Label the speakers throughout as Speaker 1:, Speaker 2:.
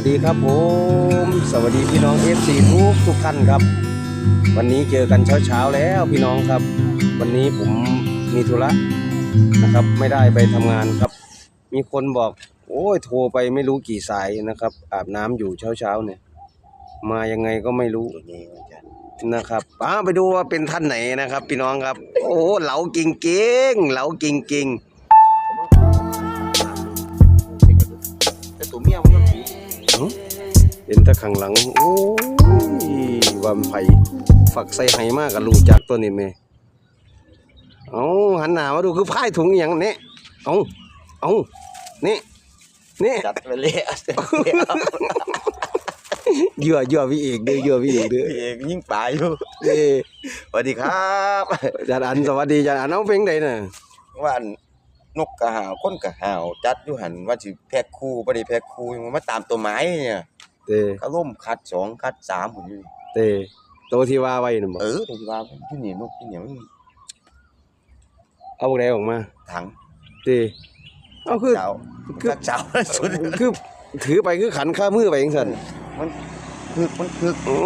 Speaker 1: วัสดีครับผม สวัสดีพี่น้องเอฟซีทุกทุกท่านครับ วันนี้เจอกันเช้าๆแล้วพี่น้องครับ วันนี้ผมมีธุระนะครับ ไม่ได้ไปทำงานครับ มีคนบอกโอ้ยโทรไปไม่รู้กี่สายนะครับ อาบน้ำอยู่เช้าๆเนี่ย มายังไงก็ไม่รู้นะครับป้าไปดูว่าเป็นท่านไหนนะครับ พี่น้องครับ โอ้เหลากิ่งเก่งเหลากิ่งเก่ง
Speaker 2: แต่ตัวเมียมัน
Speaker 1: เอ้าเป็นตะขังหลัง โอ้ยวามไผ่ฝักใส่ไห้มากกับลูกจากตัวนี้แม่เอาหันหน้ามาดูคือพายถุงอหย่างนี้เอาเอานี่นี่
Speaker 2: จัดไปเลยอะ
Speaker 1: เหยื่อเหยื่อพี่เอกเด้อเหยื่อพี่เอกเด้อ
Speaker 2: พี่เอกยิ่งป่าอยู่
Speaker 1: เอ้
Speaker 2: สวัสดีครับ
Speaker 1: จานอันสวัสดีจานอันเอาเพลงใดน่ะ
Speaker 2: ว่าน นกกระหาวคนกระหาว จัดอยู่หันว่าสิแพ็คคู่บ่ได้แพ็คคู่ยังมาตามตัวไม้เนี่ย
Speaker 1: เต้
Speaker 2: ก็ล่มคัดสองคัดสามพุ่นอยู่
Speaker 1: เต้ตัวที่ว่าไว้น่ะบ่
Speaker 2: เออตรงที่ว่าที่นี่นกที่นี่มัน
Speaker 1: เอาแดออกมา
Speaker 2: ถัง
Speaker 1: เต้เอาคือ
Speaker 2: เจ้า
Speaker 1: คือ
Speaker 2: คัดเจ้าสุด
Speaker 1: คือถือไปคือขันข้ามือไปจังซั่น
Speaker 2: มันคือมันคือ
Speaker 1: โอ้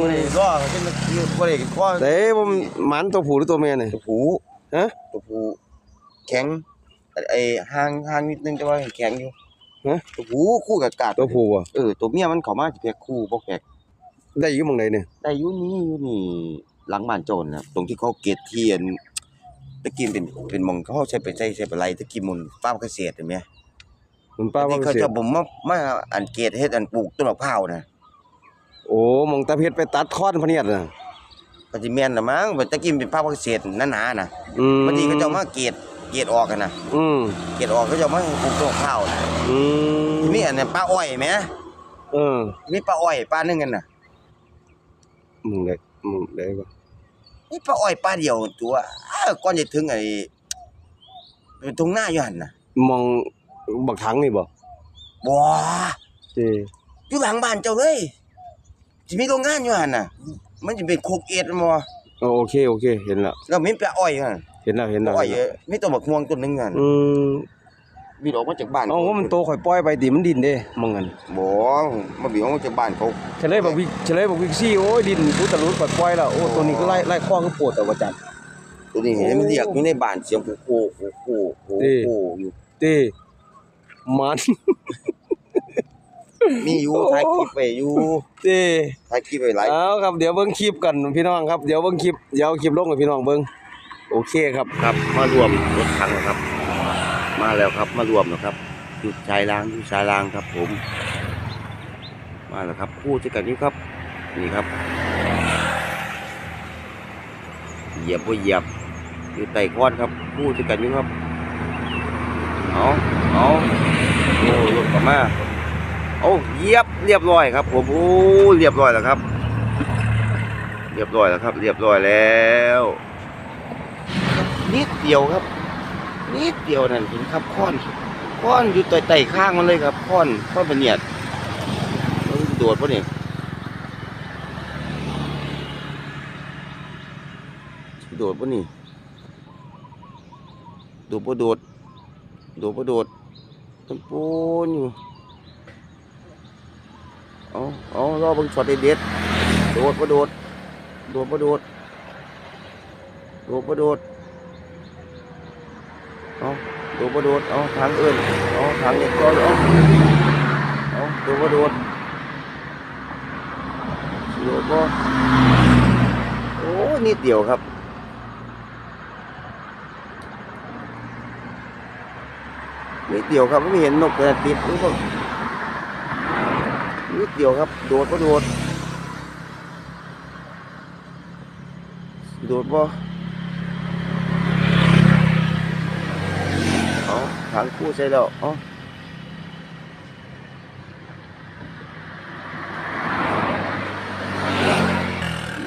Speaker 2: บ่ได้รอที่มันคือบ่ได้ข้อ
Speaker 1: เต้ผมหมันตัวผู้หรือตัวแม่เนี่ย
Speaker 2: ตัวผู
Speaker 1: ฮะ
Speaker 2: ตัวผูแข็ง ไอ้ห่างห่างนิดนึงแต่ว่าแข็งอยู่
Speaker 1: ฮะ
Speaker 2: ตัวผูคู่กับกาด
Speaker 1: ตัวผู้อะ
Speaker 2: เออตัวเมียมันเข้ามาสิแพ็คคู่บ่แพ็ค
Speaker 1: ได้อยู่หมองใดเนี่ย
Speaker 2: ได้อยู่นี่อยู่นี่หลังบ้านโจรนะตรงที่เขาเกตเทียนตะกี้เป็นเป็นหมองเขาใช้ไปใช้ใช้ไปไรตะกี้มันป้าเกษตรเห็นไหม
Speaker 1: มันป้าว่า
Speaker 2: ที่
Speaker 1: เก
Speaker 2: เขา
Speaker 1: ษต
Speaker 2: จะ
Speaker 1: ร
Speaker 2: บ่มมามาอันเกตเฮ็ดอันปลูกต้นมะพร้าวนะ
Speaker 1: โอ้หมองตาเพชรไปตัดคอนพะเนียดน่ะ
Speaker 2: ก็สิแม่นน่ะมั้งตะกี้เป็นป้าเกษตรหนาๆนะ
Speaker 1: อืม
Speaker 2: บางทีเขาจะเอามาเกต เกตออกกันนะ
Speaker 1: อืม
Speaker 2: เกตออกเขาจะเอามาปลูกต้นมะพร้าวนะ
Speaker 1: อืม
Speaker 2: มีอันนั้นป้าอ้อยแหม
Speaker 1: เออ
Speaker 2: มีป้าอ้อยป้านึงกันน่ะ
Speaker 1: มึงได้มึงได้บ่
Speaker 2: มีป้าอ้อยป้าเดียวตัวอ้าวก่อนจะถึงไอ้ตรงหน้าอยู่หั่นน่ะ
Speaker 1: มองบักถังนี่บ่
Speaker 2: บ่
Speaker 1: เต้
Speaker 2: อยู่หลังบ้านเจ้าเลยสิมีโรงงานอยู่หั่นน่ะ มันสิเป็นโคกเอ็ดบ่
Speaker 1: โอเคโอเค เห็นแล้ว
Speaker 2: แล้วมีปลาอ้อยหั่น
Speaker 1: เห็นแล้วเห็นแล้ว
Speaker 2: อ้อยเอ้ยมีต้นบักม่วงต้นหนึงหั่น
Speaker 1: อืม
Speaker 2: มีดอกมาจากบ้าน
Speaker 1: เอาว่ามันโตข่อยปล่อยไปดิมันดินเด้มองกัน
Speaker 2: บ่มาบีออกมาจากบ้านเขา
Speaker 1: เฉลยบอกวิกเฉลยบอกวิกซี่โอ้ยดินพุทธรูปปล่อยปล่อยแล้วโอ้ตัวนี้ก็ไล่ไล่ข้อก็ปวดแต่ว่าจัด
Speaker 2: ตัวนี้เห็นมันเรียกอยู่ในบ้านเสียงโคโคโคโคโค
Speaker 1: เอ้
Speaker 2: โคอยู่
Speaker 1: เต้มัน
Speaker 2: มีอยู่ถ่ายคลิปไว้อยู่
Speaker 1: เต้
Speaker 2: ถ่ายคลิปไว้หลาย
Speaker 1: เอาครับเดี๋ยวเบิ่งคลิปกันพี่น้องครับเดี๋ยวเบิ่งคลิปเดี๋ยวเอาคลิปลงให้พี่น้องเบิ่ง โอเคครับ
Speaker 2: ครับมารวมรถถังนะครับ มาแล้วครับมารวมแล้วครับอยู่ชายล้างอยู่ชายล้างครับ ผม มาแล้วครับคู่ด้วยกันนี่ครับ นี่ครับ เหยียบบ่เหยียบอยู่ไต่ก้อนครับคู่ด้วยกันนี่ครับเอาเอาโอ้ลับมาเอาเหยียบเรียบร้อยครับผมโอ้เรียบร้อยแล้วครับ เรียบร้อยแล้วครับ เรียบร้อยแล้ว นิดเดียวครับ นิดเดียวนั่นเห็นครับค้อนค้อนอยู่ไต่ไต่ข้างมันเลยครับค้อนค้อนเป็นเนียดมันโดดปะเนี่ยโดดปะนี่โดดปะโดดโดดปะโดดต้นปูนอยู่เอาเอารอบิ่งช็อตเด็ดโดดปะโดดโดดปะโดดโดดปะโดด เอาโดดปะโดดเอาทางอื่นเอาทางเด็กก่อนเอาเอาโดดปะโดดโดดปะโอ้นิดเดียวครับนิดเดียวครับไม่เห็นนกแต่ติดหรือเปล่านิดเดียวครับ โดดปะโดด โดดบ่ เอาทางคู่ใส่แล้วเอา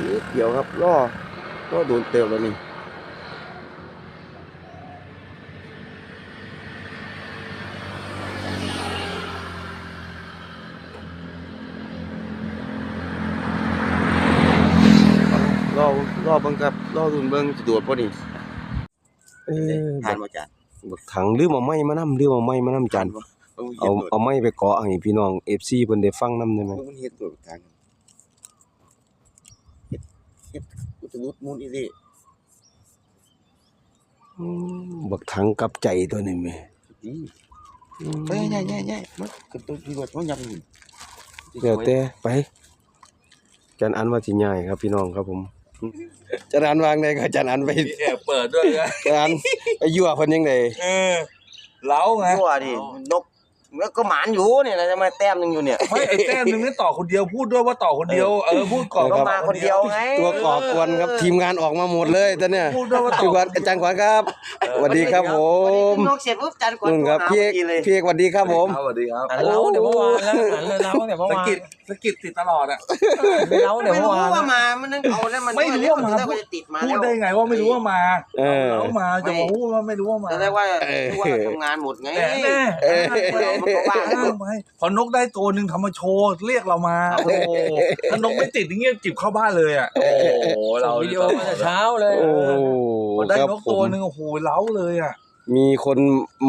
Speaker 2: นิดเดียวครับล่อก็โดนเติมแล้วนี่ล่อล่อเบิ่งครับล่อดุนเบิ่งสิโดดบ่นี่
Speaker 1: เออ
Speaker 2: ทานบ่จาน
Speaker 1: บักถังลืมเอาไม้มานํลืมเอาไม้มานํจานเอาเอาไม้ไปเกาะให้พี่น้อง FC เพิ่นได้ฟังนำได้ไหม
Speaker 2: มันเฮ็ดตัวทางเฮ็ดเฮ็ดอุตลุดมูลอีหลี
Speaker 1: อืมบักถังกับใจตัวนี้แม่
Speaker 2: ดีไปใหญ่ๆๆมันคือตัวที่ว่าต้องยำนี่
Speaker 1: เดี๋ยวแต่ไปจันอันว่าสิใหญ่ครับพี่น้องครับผม จันอันวางได้ก็จันอันไป
Speaker 3: แอบเปิดด้วยนะ
Speaker 1: จันอันไปยั่วเพิ่นยังได
Speaker 3: เออเล้าไง
Speaker 2: ตัวดินก แล้วก็หมานอยู่เนี่ยนะทำไมแต้มหนึงอยู่เนี่ย
Speaker 3: ไม่ไอ้แต้มหนึ่งนี่ต่อคนเดียวพูดด้วยว่าต่อคนเดียวเออพูดก่อน
Speaker 2: ก็
Speaker 3: ว่า
Speaker 2: มาคนเดียวไง
Speaker 1: ตัวก่อกวนครับทีมงานออกมาหมดเลยตอนเนี้ย
Speaker 3: พูดด้วยว่าต่
Speaker 1: พี่
Speaker 3: อ
Speaker 1: ขวัญอาจารย์ขวัญครับสวัสดีครับผม
Speaker 2: นกเสร็จปุ๊บจันกวน
Speaker 1: นุ่นครับพี่เอก
Speaker 2: เลย
Speaker 1: พี่เอกสวัสดีครับผม
Speaker 3: สวัสดีครับ
Speaker 4: หันเล้าเดี๋ยวเมื่อวานแล้วหันเลยเล้าเดี๋ยวเมื่อ
Speaker 3: สะ
Speaker 4: วาน
Speaker 3: กิดสะกิดติดตลอดอะ
Speaker 4: ไปเล้าเดี๋ยว
Speaker 2: ไม่
Speaker 4: เมื่อ
Speaker 2: รู้
Speaker 4: วาน
Speaker 2: ว่ามามันนึงเอาแล้วมัน
Speaker 3: ไม่รู้ว่ามา
Speaker 2: แล้วมันจะติดมา
Speaker 3: พู
Speaker 2: แล้
Speaker 3: ด
Speaker 2: ว
Speaker 3: ได้ไงว่าไม่รู้ว่ามา
Speaker 1: เออ
Speaker 3: เล้ามาจะมาพูดว่าไม่รู้ว่ามา
Speaker 2: แสดงว่ารู้ว่าทำงานหมดไง
Speaker 3: แน่แน่
Speaker 1: เออ
Speaker 2: มันก็ว่า
Speaker 3: อ้างไปพอนกได้ตัวหนึ่งทำมาโชว์เรียกเรามาโอ้โหถ้านกไม่ติดอย่างเงี้ยจิบเข้าบ้านเลยอะโอ้โหเรา
Speaker 4: ส่งวิดีโอมาแต่เช้าเลย
Speaker 1: โอ้
Speaker 3: พอได้
Speaker 1: ครับ
Speaker 3: นก
Speaker 1: ผ
Speaker 3: ตัว
Speaker 1: ม
Speaker 3: หนึ่งโอ้โหเล้าเลยอะ
Speaker 1: มีคน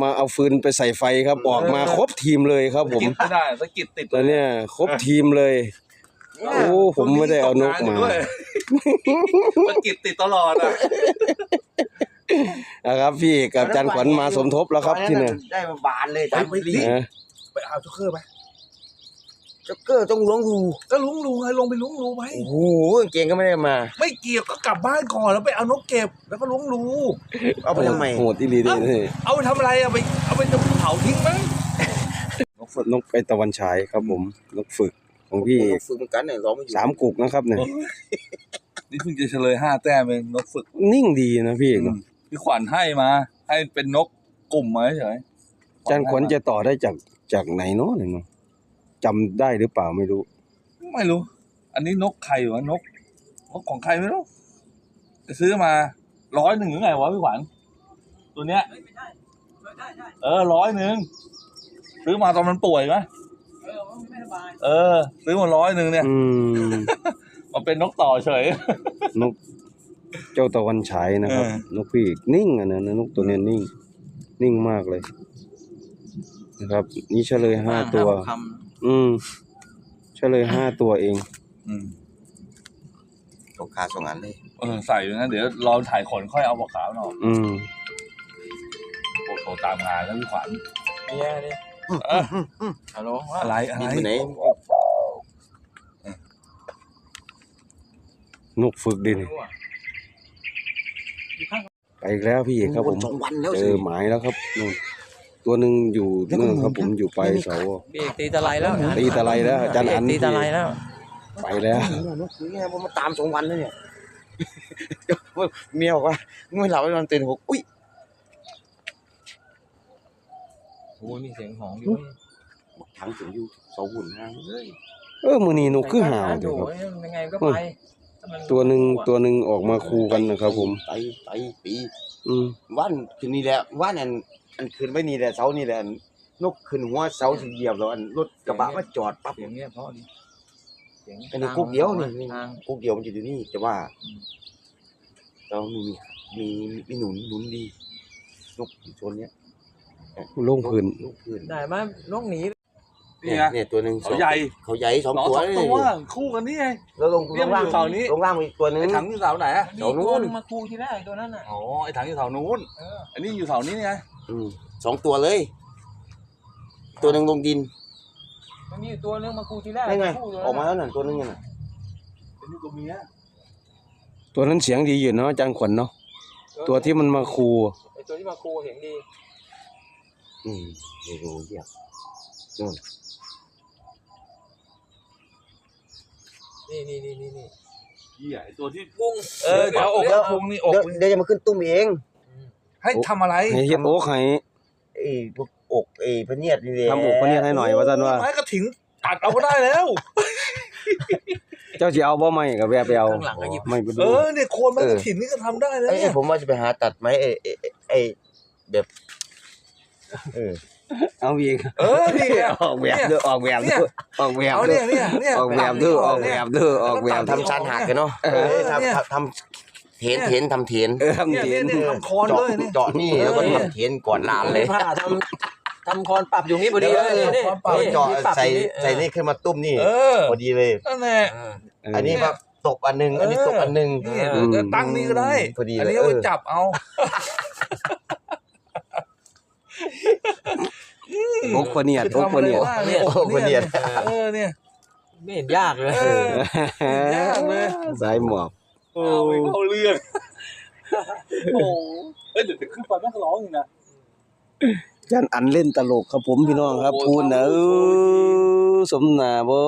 Speaker 1: มาเอาฟืนไปใส่ไฟครับออกมาครบทีมเลยครับ
Speaker 3: สะ
Speaker 1: ผม
Speaker 3: กิดไม่ได้สะกิดติด
Speaker 1: แล้วเนี่ยครบทีมเลยโอ้ผมไม่ได้เอานกมา
Speaker 3: สะกิดติดตลอดอะ
Speaker 1: นะครับ พี่เอกกับอาจารย์ขวัญมาสมทบแล้วครับที่เนี่ย
Speaker 2: ได้มาบานเลยจัน
Speaker 3: ไปดิ
Speaker 1: นะ
Speaker 3: ไปเอาจ็อกเกอร์ไป
Speaker 2: จ็อกเกอร์ต้องล้วงรู
Speaker 3: ก็ลุงลุงไงลงไปลุงรูไป
Speaker 2: โอ้โหเก่งก็ไม่ได้มา
Speaker 3: ไม่เกี่ยวก็กลับบ้านก่อนแล้วไปเอานกเก็บแล้วก็ลุงรู
Speaker 2: เอาไปทำไม
Speaker 1: โหดอีหลีเด้นี่
Speaker 3: เอาไปทำอะไรอะไปเอาไปเผาทิ้งมั้ง
Speaker 1: นกฝึกนกไอตะวันฉายครับผมนกฝึกของพี่เอก
Speaker 2: ฝึกเหมือนกันเนี่ยร้องไม่อยู่
Speaker 1: สามกุกนะครับเนี่ย
Speaker 3: นี่เพิ่งจะเฉลยห้าแต้มเองนกฝึก
Speaker 1: นิ่งดีนะพี่เอกเนอะ
Speaker 3: พี่ขวัญให้มา ให้เป็นนกกลุ่มมาเฉย
Speaker 1: อาจารย์ขวัญจะต่อได้จากจากไหนเนาะเนี่ยเนาะจำได้หรือเปล่าไม่รู้
Speaker 3: ไม่รู้ อันนี้นกใครวะนกนกของใครไม่รู้จะซื้อมาร้อยหนึ่งหรือไงวะพี่ขวัญตัวเนี้ยเออร้อยหนึ่งซื้อมาตอนมันป่วยไหมเออ ซื้อมาร้อยหนึ่งเนี่ย
Speaker 1: อืม
Speaker 3: มันเป็นนกต่อเฉย
Speaker 1: นก เจ้าตะวันฉายนะครับ
Speaker 3: เออ
Speaker 1: นกพี่เอกนิ่งอะนะนกตัวเนี้ยนิ่ง นิ่งมากเลย นะครับ นี่เฉลยห้าตัว
Speaker 4: ค
Speaker 1: อืมเฉลยห้าตัวเอง
Speaker 3: อืม
Speaker 2: ตรงขาสองอันเลย
Speaker 3: เออใส่อยู่นะเดี๋ยวรอถ่ายขนค่อยเอาปลาขาวหน่อย
Speaker 1: อืม
Speaker 3: โอ้โหตามงานแล้วพี่ขวัญำ
Speaker 4: เนี่ยนี่
Speaker 3: เออ
Speaker 4: ฮัลโหลว่า
Speaker 3: อะไรอะไร
Speaker 2: บินไปไหน
Speaker 1: นกฝึกดินี่ไปอีกแล้วพี่เอกครับผม
Speaker 2: สองวันแล้ว
Speaker 1: เจ
Speaker 2: สิ
Speaker 1: อหมายแล้วครับนู่นตัวหนึ่งอยู่นู่นครับผมอยู่ปลายเสา
Speaker 4: พี่เอกตีตะไลแล้ว
Speaker 1: ตีตะไลแล้วอาจารย์อัน
Speaker 4: พี่เกตีตะไลแล้ว
Speaker 1: ไปแล้ว
Speaker 2: นกคือไงผมมาตามสองวันแล้วเนี่ยเมียบอกว่าไม่หลับไม่นอนตื่นหกอุ้ย
Speaker 4: โอ้ยมีเสียงหองอยู่
Speaker 2: ถังถึงอยู่เสาหุ่นห้างเลย
Speaker 1: เออมือนี้นกคือห่าว
Speaker 4: อ
Speaker 1: เดี๋ยว
Speaker 4: ยู่
Speaker 1: ครับ
Speaker 4: ยังไงก็ไปถ้ามัน
Speaker 1: ตัวหนึ่งตัวหนึ่งออกมาคูกันนะครับ ผม
Speaker 2: ไตไตปี
Speaker 1: อืม
Speaker 2: วันคืนนี้แหละวันอันอันคืนไว้นี่แหละเสานี่แหละอันนกขึ้นหัวเสาสิเหยียบแล้วอันรถกระบะมาจอดปั๊บ
Speaker 4: เสียงเนี้ยเพราะดิเสียง
Speaker 2: อันนี้กุ๊กเดียวนี่
Speaker 4: ทาง
Speaker 2: กุ๊กเดียวมันจะอยู่นี่แต่ว่าเรามีมีมีหนุนหนุนดีนกชนเนี้ย
Speaker 1: โล่งพื้น
Speaker 2: นกพื้น
Speaker 4: ได้ไหมนกหนี
Speaker 3: นี่ไง
Speaker 2: เนี่ยตัวหนึ่ง
Speaker 3: เขาใหญ่
Speaker 2: เขาใหญ่สอง
Speaker 3: หนอ
Speaker 2: ตัว
Speaker 3: สอง
Speaker 2: เลย
Speaker 3: ตัวคู่กันนี่ไง
Speaker 2: แล้วลง
Speaker 3: เนี่ย
Speaker 2: ลงล่าง
Speaker 3: มันอยู่เสานี้
Speaker 2: ลงล่างมีอีกตัวหนึง
Speaker 3: ไอ้ถังอยู่เสาไหนอะ
Speaker 4: มี
Speaker 2: เสานู้น
Speaker 4: ตัวหนึงมาคูที่แรกตัวนั้นน่ะ
Speaker 3: อ๋อไอ้ถังอยู่เสานู้น
Speaker 4: เออ
Speaker 3: อันนี้อยู่เสานี้ไง
Speaker 2: อืมสองตัวเลย ตัวหนึ่งลงดิน
Speaker 4: มันมีอยู่ตัวหนึงมาคูที่แรก
Speaker 2: ได้ไง
Speaker 4: คู่ตัว
Speaker 2: ออกมา
Speaker 4: นั้น
Speaker 2: แล้วนั่นตัวหนึงน่ะ
Speaker 3: เป็นตัวเมีย
Speaker 1: ตัวนั้นเสียงดีอยู่เนาะอาจารย์ขวัญเนาะตัวที่มันมาคู
Speaker 4: ไอตัวที่มาคูเสียงดี
Speaker 2: อืมไม่รู้เหี้ยนู่น
Speaker 4: นี่นี่นี่นี่นี่
Speaker 3: เหี้ยไอ้ตัวที่พุ่งเออ
Speaker 2: เดี๋
Speaker 3: เดี๋
Speaker 2: ย
Speaker 3: ยววอก
Speaker 2: เดี๋ยว
Speaker 3: พุ่งนี่อก
Speaker 2: เดี๋ยวเดี๋ยวจะมาขึ้นตุ้มเอง
Speaker 3: ให้ทำอะไร
Speaker 1: ให้เฮ็ดโอ๊กให้
Speaker 2: ไอ้พวกอกไอ้พะเนียดนี่เลย
Speaker 1: ทำอกพะเนียดให้หน่อยว่าซั่นว่า
Speaker 3: ไม้กระถิ่นตัดเอาก็ได้แล้ว
Speaker 1: เจ้าสิเอาบ่ไม่ก็แวะไปเอา
Speaker 4: ข้างหลังก็หยิบ
Speaker 1: ไม่ไป
Speaker 3: เอ
Speaker 1: ดู
Speaker 3: อเนี่ยโคนไม้กระถิ่นนี่ก็ทำได้แล้ว
Speaker 2: ไอ้
Speaker 3: เนี่ย
Speaker 2: ผมว่าจะไปหาตัดไหมไอ้ไอ้ไอ้ไอ้แบบเออ
Speaker 1: เอาอีก
Speaker 3: เออนี่ไง
Speaker 1: ออกแบบเด้อออกแบบเด้อออกแบบ
Speaker 3: เอา
Speaker 1: เด้
Speaker 3: เนี่
Speaker 1: อย
Speaker 3: เนี่ยเนี่ย
Speaker 1: ออกแบบเด้อออกแบบเด้อออกแบบเด้อ
Speaker 2: ทำชานหักกันเนาะ
Speaker 1: เออ
Speaker 2: เออทำทำทำเถนเถนทำเถน
Speaker 1: เออทำ
Speaker 3: เนี่ย
Speaker 1: เที
Speaker 3: เนี่ยย
Speaker 1: น
Speaker 3: เนี่ยทำคอน
Speaker 2: เจาะ
Speaker 3: เลยเนี่ย
Speaker 2: เจาะนี่แล้วก็ทำเถนก่อนลานเลย
Speaker 4: ผ้าทำททำคอนปรับอยู่นี่พอดีเลย
Speaker 3: เออ
Speaker 4: นี่
Speaker 3: คอนปรับ
Speaker 2: เอา
Speaker 4: นี่
Speaker 2: เจาะ
Speaker 4: มีปรับ
Speaker 2: ใส่
Speaker 4: อยู่
Speaker 2: ใส่นี่ขึ้นมาตุ้มนี่
Speaker 3: เออ
Speaker 2: พอดีเลย
Speaker 3: นั่นแหละ
Speaker 4: เออ
Speaker 2: อันนี้แบบตกอันหนึง อันนี้ตกอันหนึง
Speaker 3: นี่
Speaker 4: เออ
Speaker 3: เดี๋ยวตั้งนี่ก็ได้
Speaker 2: พอดีเลย
Speaker 3: อันนี้เอา
Speaker 2: เอ
Speaker 3: ไป
Speaker 2: อ
Speaker 3: จับเอา
Speaker 1: โอกปะเนียดโอกปะเนียด
Speaker 3: ทำอะไรวะ
Speaker 2: โอ้คนเดียว
Speaker 3: เออเนี่ย
Speaker 4: ไม่เห็นยากเลย
Speaker 3: เออ ยากเลย
Speaker 1: สายหมอบ
Speaker 3: โอ้ยเข้าเรื่องโอ้เอ้ยเดี๋ยวจะขึ้นไปแม่งร้องอีกนะ
Speaker 1: อาจารย์อันเล่นตลกครับผมพี่น้องครับ
Speaker 3: โอ้โห
Speaker 1: พูดนะเออสมนาบ่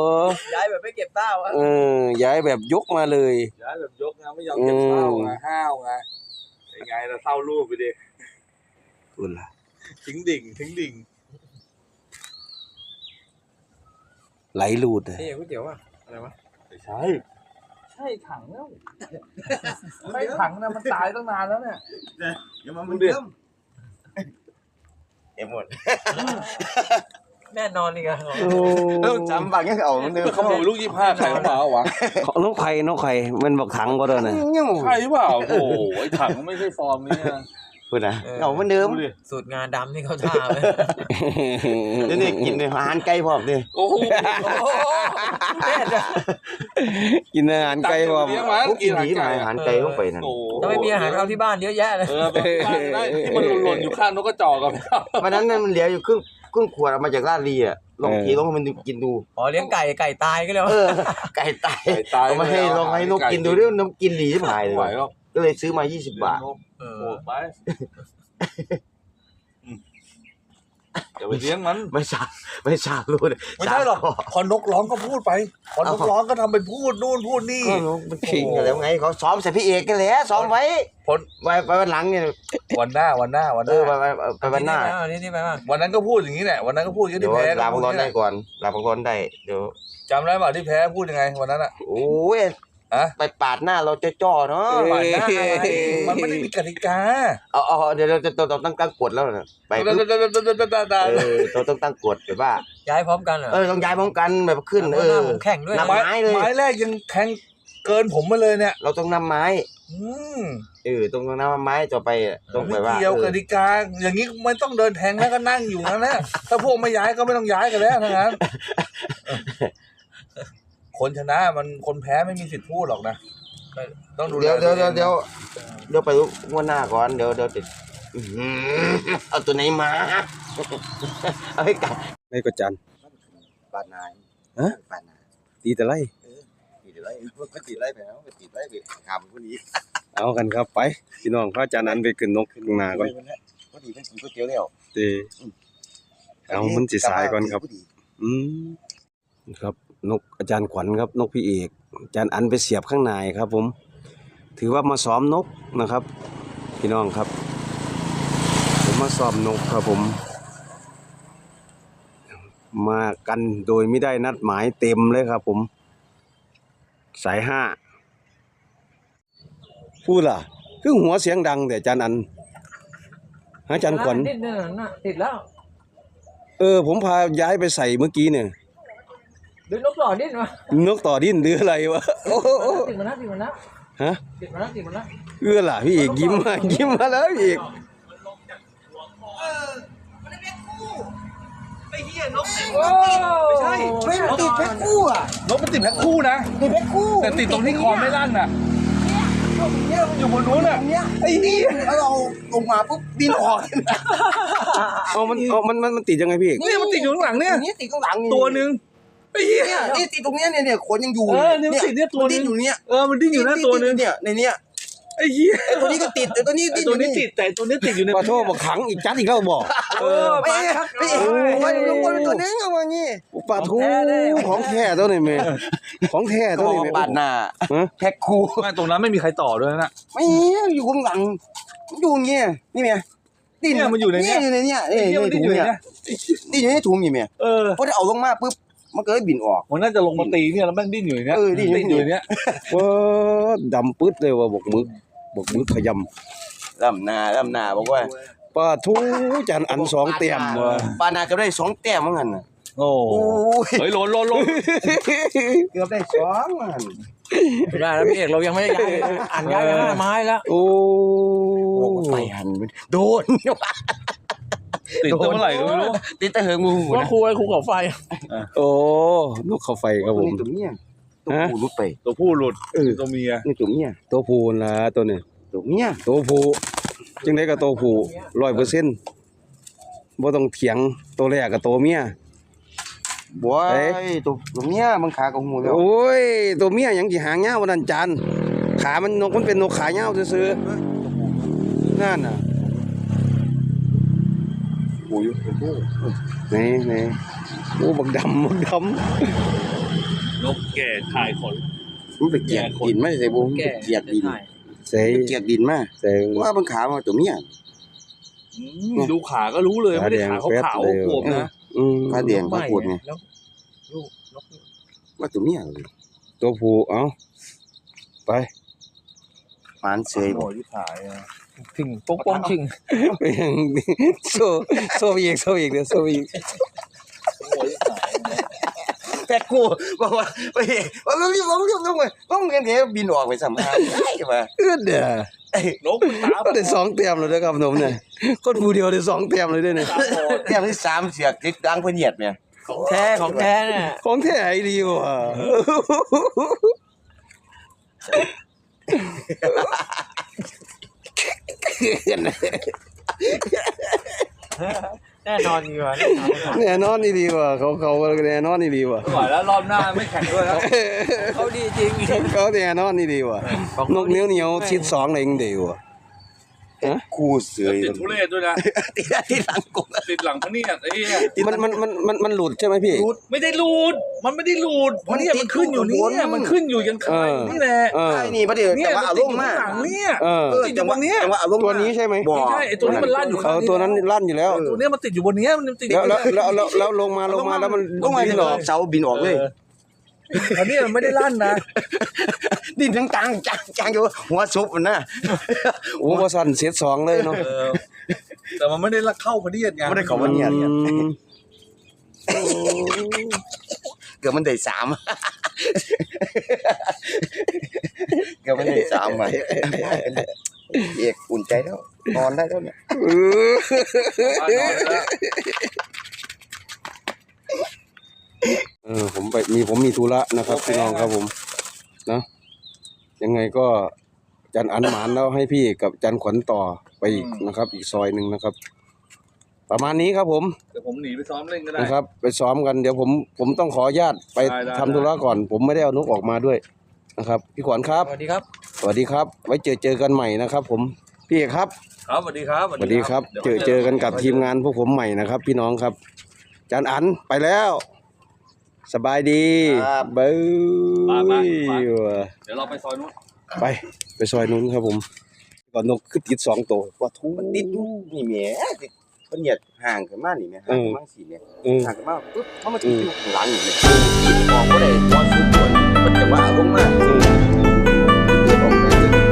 Speaker 4: ย้ายแบบไม่เก็บเต้าอะ
Speaker 1: เออย้ายแบบยกมาเลย
Speaker 3: ย้ายแบบยกนะไม่ยอมเก็บเศร้าไงห้าวไงยังไงเราเศร้ารูปไปดิ
Speaker 1: พูดล่ะ
Speaker 3: ทิ้งดิ่งทิ้งดิ่ง
Speaker 1: ไหลลูดอะ
Speaker 4: นี่ก๋วยเตี๋ยวอะอะไรวะ
Speaker 3: ไม่ใช่ ใช่ถังแล้วใช่ถังนะมันตายตั้งนานแล้วเนี่ย
Speaker 2: อย่ามามึงเดิมเอ็มหมด
Speaker 4: แน่นอนนี่ไง
Speaker 2: เริ่มจำบางอย่างเอามันเดิม
Speaker 3: ขโมยลูกยี่ห้าใครเข้ามาวะ
Speaker 1: ของนกไข่นกไข่มันบอกถังก็ได้นะ
Speaker 3: ใช่เปล่าโอ้โหไอ้ถังมันไม่ใช่ฟอร์มนี้นะ
Speaker 2: พูดนะเอามันเดิม
Speaker 3: ดูดิ
Speaker 4: สูตรงานดำนี่เขาท่าเลย
Speaker 2: เดี๋ยวนี่กินอาหารไก่พร้อมดิ
Speaker 3: โอ้โห
Speaker 4: แน่จะ
Speaker 1: กินอาหารไก่บ่
Speaker 3: เลี้ยงมา
Speaker 2: พวก
Speaker 3: กิ
Speaker 2: กิ
Speaker 3: น
Speaker 2: น
Speaker 3: อา
Speaker 2: ห
Speaker 3: หาร
Speaker 2: นี
Speaker 3: ไก่
Speaker 2: มาอาหารไก่เข้าไปนั่น
Speaker 3: โอ้โห
Speaker 4: ถ้าไม่มีอาหารเอาที่บ้านเยอะแยะเลย
Speaker 3: เออแบบได้ได้ที่มันหล่นๆอยู่ข้างนกกระจอกกับ
Speaker 2: วันนั้นน่ะมันเหลืออยู่ครึ่งครึ่งขวดเอามาจากร้านลีอะลองทีลองให้มันกินดู
Speaker 4: อ๋อเลี้ยงไก่ไก่ตายก็แล้ว
Speaker 2: เออไก่ตาย
Speaker 3: ไก่ตาย
Speaker 2: เอามาให้ลองให้นกกินดูด้วยนกกินดีที่หายเล
Speaker 3: ไหวยก็
Speaker 2: ก็เลยซื้อมา20บาท
Speaker 4: เอ
Speaker 3: โห
Speaker 4: อ
Speaker 3: ดไปอย่าไปเลี้ยงมัน
Speaker 2: ไม่ทราบไม่ทราบรู้เลย
Speaker 3: ไม่ใช่หรอกพอนกร้องก็พูดไปพอนกร้องก็ทำเป็นพูดนู่นพูดนี่
Speaker 2: ก็นกมันขิงกันแล้วไงเขาซ้อมใส่พี่เอกกันแหล้วซ้อมไว้
Speaker 3: ผล
Speaker 2: ไว้ไว้วันหลังเนี่ย
Speaker 3: วันหน้าวันหน้าวันห
Speaker 2: เอ
Speaker 3: น้า
Speaker 2: อไปไปไปวันหน้า
Speaker 4: เอานี่นี่ไปบ้าง
Speaker 3: วันนั้นก็พูดอย่างนี้แหละวันนั้นก็พูดอย่างนี้
Speaker 2: เดี๋ยว
Speaker 3: ที่แพ้
Speaker 2: ลา
Speaker 3: ก็
Speaker 2: พัง
Speaker 3: พู
Speaker 2: ร้
Speaker 3: ด
Speaker 2: อน
Speaker 3: อย่าง
Speaker 2: ได้
Speaker 3: นี้แหละ
Speaker 2: ก่อนลาพังร้อนได้เดี๋ยว
Speaker 3: จำได้ป่ะที่แพ้พูดยังไงวันนั้นอะ
Speaker 2: โอ้ย
Speaker 3: อะ
Speaker 2: ไปปาดหน้าเราจะจ่อเนาะ
Speaker 3: หวานหน้าอะไรมันไม่ได้มีกติกา
Speaker 2: เอาเอาเอาเดี๋ยวเราจะต้องตั้งตั้งกฎแล้วนะไปปุ๊บเออเราต้องตั้งกฎแบบว่า
Speaker 4: ย้ายพร้อมกันเหรอ
Speaker 2: เออต้องย้ายพร้อมกันแบบขึ้นเอ
Speaker 4: หน้า
Speaker 2: อ
Speaker 4: ผมแข่งด้วย
Speaker 2: นั
Speaker 4: นะ
Speaker 2: บ
Speaker 3: ไม้
Speaker 2: ไม้เลย
Speaker 3: ไม้แรกยังแทงเกินผมมาเลยเนี่ย
Speaker 2: เราต้องนำไม้
Speaker 3: อืม
Speaker 2: เออต้องนำไม้ต่อไปอะต้อง
Speaker 3: ไม่
Speaker 2: แบบว่า
Speaker 3: เกี่ยว
Speaker 2: เออก
Speaker 3: ติกาอย่างนี้ไม่ต้องเดินแทงแล้วก็นั่งอยู่นั่นแหละถ้าพวกไม่ย้ายก็ไม่ต้องย้ายกันแล้วทั้งนั้น คนชนะมันคนแพ้ไม่มีสิทธิ์พูดหรอกนะต้องดูแล
Speaker 2: เดี๋ยวเดี๋ยว
Speaker 3: ตั
Speaker 2: เดี๋ยว
Speaker 3: อง
Speaker 2: เดี๋ยวเดี๋ยวไปงวดหน้าก่อนเดี๋ยวเดี๋ยวติดอื้อหือเอาตัวไหนมา เอาให้กลับ
Speaker 1: ไม่ก็จัน
Speaker 2: ปาดนาย
Speaker 1: ฮะ
Speaker 2: ปาดนาย
Speaker 1: ตีแต่ไร
Speaker 2: ติดไรก็ติดไรไปแล้วก็ติดไรไปขำคนนี้
Speaker 1: เอากันครับไปพี่น้องพระอาจารย์อันไปขึ้นนกข้างหน้าก่อน
Speaker 2: ก็ดีก็กินก๋วยเตี๋ยวแล้ว
Speaker 1: เตเอามันสิสายก่อนครับ อืมครับ นกอาจารย์ขวัญครับนกพี่เอกอาจารย์อันไปเสียบข้างในครับ ผม ถือว่ามาซ้อมนกนะครับ พี่น้องครับ ผมมาซ้อมนกครับผม มากันโดยไม่ได้นัดหมายเต็มเลยครับ ผม สายห้าพูดล่ะคือหัวเสียงดังแต่อาจารย์อันอาจารย์ขวัญ
Speaker 4: ติดแล้ว
Speaker 1: เออ ผมพาย้ายไปใส่เมื่อกี้เนี่ย
Speaker 4: ดูนกหล่อดิ้นมาน
Speaker 1: กต่อดิ้นหรืออะไรวะโอ้โห
Speaker 4: ติดมาแล้วติดมาแล้ว
Speaker 1: ฮะ
Speaker 4: ติดมาแล้วติดมาแล้ว
Speaker 1: เอื้อล่ะพี่เอกยิ้มมายิ้มมาแล้วพี่เอก
Speaker 4: ไม่ใช่
Speaker 2: ไม่มันติดแพ็คคู่อะ
Speaker 3: นกมันติดแพ็คคู่นะ
Speaker 2: ติดแพ็คคู่
Speaker 3: แต่ติดตรงที่คอไม่ลั่นน่ะเนี่ยมันอยู่บนนู้นน่ะ
Speaker 2: เนี้ยไอ้นี่เอาเราลงมาปุ๊บบินออก
Speaker 1: เอามันเอามันมันมันติดยังไงพี่เอก
Speaker 3: เนี่ยมันติดอยู่ข้างหลังเนี่ย
Speaker 2: นี่ติดข้างหลัง
Speaker 3: ตัวหนึ่ง ไอ้เหี้ย
Speaker 2: เนี่ยนี่ติดตรงเนี้ยเนี่ยเนี่ยขนยังอยู่
Speaker 3: เออเนี่ยมันติดเนี่ยตัวหนึ่ง
Speaker 2: ดิ้นอยู่เนี่ย
Speaker 3: เออมันดิ้นอยู่หน้าตัวหนึง
Speaker 2: เนี่ยในเนี้ย
Speaker 3: ไอ้เหี้ย
Speaker 2: ไอ้ตัวนี้ก็ติดไอ้ตัวนี้
Speaker 3: ไอ้
Speaker 2: ดิ้น
Speaker 3: ตัว
Speaker 2: อยู่
Speaker 3: นี้ติดแต่ไอ้ตัวนี้ติดอยู่ใน
Speaker 1: ปลาโทษบอกขังอีกจัดอีกแล้วบอก
Speaker 3: เออ
Speaker 2: ไม่ไม่โอ้ยลงบนตัวนึงเอามางี้
Speaker 1: ปลาทูของแท้ตัวนี้แม่ของแท้ตัวนี้แม่
Speaker 2: บาดหน้า
Speaker 1: ฮะ
Speaker 2: แพ็คคู่
Speaker 3: ไม่ตรงนั้นไม่มีใครต่อด้วยนะ
Speaker 2: ไม่อยู่ข้างหลังอยู่อย่างเงี้ยนี่เมียดิ้น
Speaker 3: เนี่ยมันอยู่ในเนี้ย
Speaker 2: อยู่ในเนี้ยเอ้ย
Speaker 3: ไอ้เหี้ยมัน
Speaker 2: ใน
Speaker 3: ดิ้น
Speaker 2: ถุ
Speaker 3: องยู่
Speaker 2: เนี่ย
Speaker 3: เนี่ย
Speaker 2: ดิ้นอยู่ในถุงนี่เมีย
Speaker 3: เออ
Speaker 2: พอได้เอาลงมาปุ๊บ มันก็เลยบินออก
Speaker 3: มันน่าจะลงมาตีเนี่ยแล้วแม่งดิ้นอยู่ในเนี่ย
Speaker 2: เออดิ้นอยู่
Speaker 3: ติดอยู่ในเนี่ย
Speaker 1: ว้าดำปึ๊ดเลยว่าบกมึกบกมึกขย
Speaker 2: ลำหนาลำหนาบอกว่าำ
Speaker 1: ปลาทูจานอันสองเต็มว่ะ
Speaker 2: ปานาก็ได้สองแต้มเหมือนกันน่ะ
Speaker 3: โอ้
Speaker 2: โอ้ย
Speaker 3: เฮ้ยหล่นหล่นหล่น
Speaker 2: เกือบได้สองมัน
Speaker 4: ไม่ได้แล้วพี่เอกเรายังไม่ได้ย้ายเลยอ่านย้ายไปห้าไม้แล้ว
Speaker 1: โอ้
Speaker 2: โอ้ไปหันมันโดน
Speaker 3: ติดตั้งเมื่อไหร่ก็ไม่รู้
Speaker 2: ติดแต่เหิงงู
Speaker 4: ว่า
Speaker 2: นะ
Speaker 4: ครูไอ้ครูเขาไฟ
Speaker 1: โอ้นกเขาไฟครับผม
Speaker 2: นี่ตัวเมียตัว
Speaker 1: ฮะ
Speaker 2: ผู้รุดไป
Speaker 3: ตัวผู้หลุด
Speaker 2: เออ
Speaker 3: ตัวเมีย
Speaker 2: นี่ตัวเมีย
Speaker 1: ตัวผู้นะตัวนี้
Speaker 2: ตัวเมีย
Speaker 1: ตัวผู้จังได๋ก็ตัวผู้100%บ่ต้องเถียงตัวแรกกับตัวเมีย
Speaker 2: บว
Speaker 1: เอ้
Speaker 2: ยตัวตัวเมียมันขากับหูแล้ว
Speaker 1: โอ้ย ตัวเมียหยังสิหางยาววันนั้นจานขามันนกมันเป็นนกขายาวซื่อๆนั่นน่ะ
Speaker 2: หูอยู่ตัวผู้
Speaker 1: นี่นี่โอ้บักดำบักดำ
Speaker 3: นกแก่ถ่ายขน
Speaker 2: มันไปเกลียกดินไม่ใช่บุ้มเกลียกดินำ
Speaker 1: เสย
Speaker 2: ไปเกลียกดินมา
Speaker 1: เสย
Speaker 2: ว่ามันขามาตัวเมีย
Speaker 3: ดูขาก็รู้เลยไม่ได้ขา
Speaker 1: ขา
Speaker 3: ขาว
Speaker 1: แป๊ดเลย
Speaker 3: ๆขวบนะ
Speaker 2: ขาแดงขาปวดไง
Speaker 4: แล้วลูกนก
Speaker 2: ว่าตัวเมียเลย
Speaker 1: ตัวผู้เอ้าไป
Speaker 2: มานเสยบ
Speaker 3: โอ้
Speaker 2: อก
Speaker 3: ยที่ถ่ายอะ
Speaker 4: ถึงโป๊กโป้งชิง
Speaker 1: ไปยังโซโซอีกโซอีกเดี๋ยวโซอีก
Speaker 3: โอ้ยที่ถ่ายอะ
Speaker 2: แต่กูบอกว่าไปว่ามึงรีบมึงรีบลงไปลงกันเดี๋ยวบินออกไปสัมภาษณ์ได้ปะ
Speaker 1: เอื้อเด้อน
Speaker 3: กมันตาบ
Speaker 1: ก็
Speaker 3: อ
Speaker 1: ได้
Speaker 3: ด
Speaker 1: สองเต็มเลยนะครับผมเนี่ยคนผู้เดียวได้สองเต็มเลยเด้อเนี่ย
Speaker 3: ตาบอด
Speaker 2: เรื่องที่สามเสียกติดดังเพนเนียดเนี่ย
Speaker 4: ของแท้ของแท้เนี่ย
Speaker 1: ของแท้ไอ้ดีว่ะ
Speaker 4: แน่นอนดีกว่าแน่นอนแน่นอน
Speaker 1: แน่นอนนี่ดีว่ะเขาเขาแน่นอนนี่ดีว่ะ
Speaker 3: ไม่ไหวแล้วรอบหน้าไม่แข่งด้วยแล้ว
Speaker 4: เขาดีจริง
Speaker 1: เขาแน่นอนนี่ดีว่ะนกเหนียวเหนียวชิดสองเลยยังดีว่ะ
Speaker 2: กูเสือ
Speaker 3: ติดทุเรศด้วยนะ
Speaker 2: ติดที่หลังกู
Speaker 3: ติดหลังพะเนียดไอ้เหี้ย
Speaker 1: มันมันมันมันมันหลุดใช่ไหมพี่
Speaker 3: ไม่ได้หลุด มันไม่ได้หลุดเพราะเนี่ยมันขึ้นอยู่เนี่ยมันขึ้นอยู่ยังคายนี่แหละ
Speaker 1: เออ
Speaker 2: ไอ้นี่ประเดี๋ยว
Speaker 3: เนี่ย
Speaker 2: แต่ว่า
Speaker 3: มัน
Speaker 2: อาร
Speaker 3: ติด
Speaker 2: ม
Speaker 3: อยู่
Speaker 2: ณ์
Speaker 3: ข้ามา
Speaker 2: ง
Speaker 3: หลังเนี่ย
Speaker 1: เออ
Speaker 2: เออจังหวะจังหวะอารมณ์
Speaker 1: ตัวนี้ใช่ไหม
Speaker 2: บ่
Speaker 3: ไม่ใช่ไอ้ตัวนี้มันลั่นอยู่
Speaker 1: เออตัวนั้นลั่นอยู่แล้ว
Speaker 3: ตัวเนี้ยมันติดอยู่บนเนี้ยมันติดอยู่
Speaker 1: แล้วแล้วแล้วแล้วแล้วลงมาลงมาแล้วมัน
Speaker 2: ลงมา
Speaker 1: บิ
Speaker 2: บิ
Speaker 1: น
Speaker 2: น
Speaker 1: อ
Speaker 2: อ
Speaker 1: อ
Speaker 2: อกกเสาบินออกเลย
Speaker 3: อันนี้มันไม่ได้ลั่นนะ
Speaker 2: ดินทั้งกลางจางจางอยู่หัวซุปมันน่ะ
Speaker 1: โอ้บ่สั่นเสียดสองเลยเนาะ
Speaker 3: เออแต่มันไม่ได้ละเข้าพะเนียดไง
Speaker 2: ไม่ได้เข้าพะเนียด
Speaker 1: อืม
Speaker 2: เกือบมันได้สามเกือบมันได้สามไปเอกอุ่นใจแล้วนอนได้แล้วเนี่ย
Speaker 1: เออ
Speaker 3: บ้านนอนแล้ว
Speaker 1: เออผม ไปมีผมมีธุระนะครับพี่น้องครับผมนะยังไงก็จันอันหมานแล้วให้พี่กับจันขวัญต่อไปอีกนะครับ อีกซอยหนึ่งนะครับ ประมาณนี้ครับผม
Speaker 3: เดี๋ยวผมหนีไปซ้อมเล่นก็ได้
Speaker 1: นะครับ ไปซ้อมกันเดี๋ยวผมผมต้องขออนุญาตไป
Speaker 3: ได้ได้
Speaker 1: ทำธุระก่อน ผมไม่ได้เอานกออกมาด้วยนะครับ พี่ขวัญครับ
Speaker 4: สวัสดีครับ
Speaker 1: สวัสดีครับ ไว้เจอเจอกันใหม่นะครับ ผมพี่เอกครับ
Speaker 3: ครับสวัสดีครับ
Speaker 1: สวัสดีครับ เจอเจอกันกับทีมงานพวกผมใหม่นะครับ พี่น้องครับจันอันไปแล้ว สบายดี
Speaker 2: ครับ
Speaker 1: เบ้ย
Speaker 3: มามามา
Speaker 1: ว่ะ
Speaker 3: เดี๋ยวเราไปซอยนู้น
Speaker 1: ไป ไปซอยนู้นครับผมก่อนนกขึ้นติดสองตัวว่าทุ
Speaker 2: มันติดอยู่นี่แหม่ติดเพนเนียดห่างกันมากนี่แหม่ห่างกันมากสี่เนี่ย
Speaker 1: เออ
Speaker 2: ห่างกันมากปุ๊บเพราะมันติดอยู่ข้างหลังอยู่เนี่ยออกก็ได้หัวซุปมันมันจะว่าอารมณ์มาก
Speaker 1: เออ